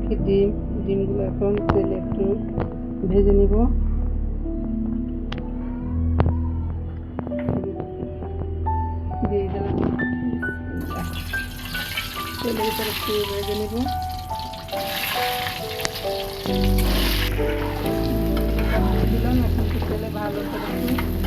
রাখি ডিম ডিমগুলো এখন তেলে একটু ভেজে নিব। ভিতরে ভেজে নিব। ভালো করে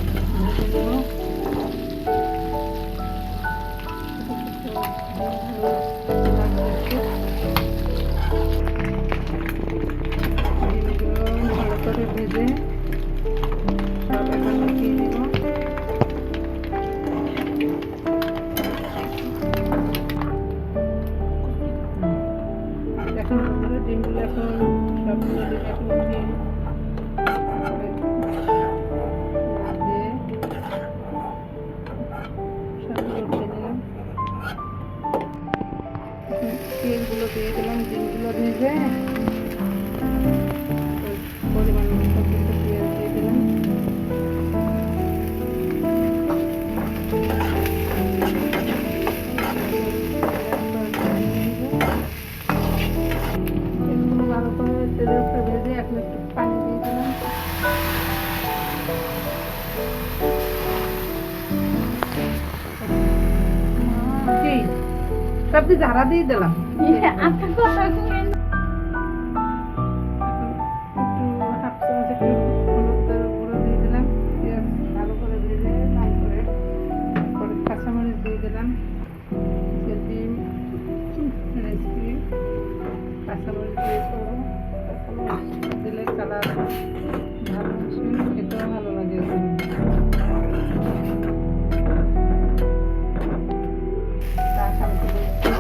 ডিমগুলো এখন সবগুলো ডিম এখন উঠিয়ে তেলগুলো দিয়ে দিলাম। ডিমগুলো ভেজে। কাঁচামরিচ দিয়ে করব কাঁচামরিচ দিলে কালার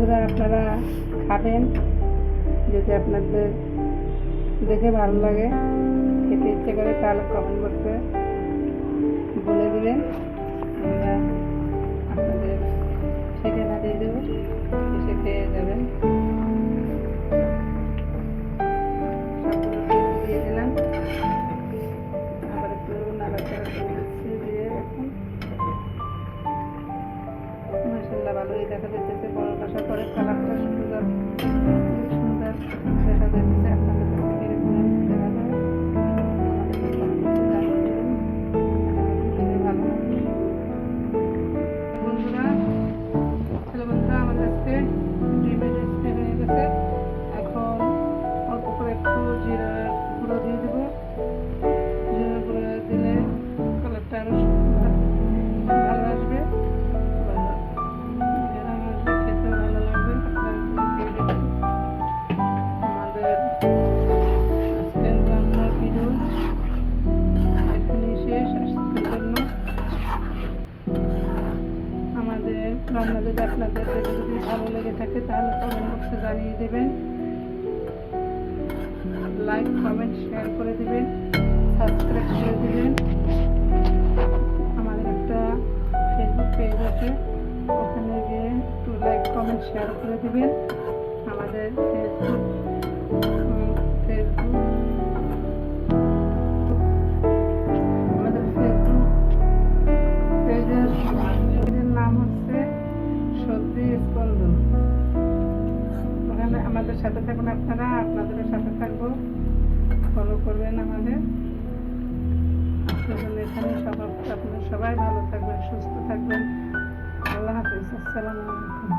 বন্ধুরা, আপনারা খাবেন যদি আপনাদের দেখে ভালো লাগে, খেতে ইচ্ছে করে তাহলে কমেন্ট করতে বলে দিবেন। রান্না যদি আপনাদের যদি ভালো লেগে থাকে, তাহলে কমেন্ট বক্সে জানিয়ে দেবেন। লাইক কমেন্ট শেয়ার করে দিবেন। সাবস্ক্রাইব করে দেবেন। আমাদের একটা ফেসবুক পেজ আছে। ওখানে গিয়ে একটু লাইক কমেন্ট শেয়ার করে দেবেন। আমাদের ফেসবুক ফেসবুক আমাদের সাথে থাকুন আপনারা আপনাদের সাথে থাকব। ফলো করবেন আমাদের। এখানে সবাই, আপনারা সবাই ভালো থাকবেন, সুস্থ থাকবেন। আল্লাহ হাফিজ, আসসালামু আলাইকুম।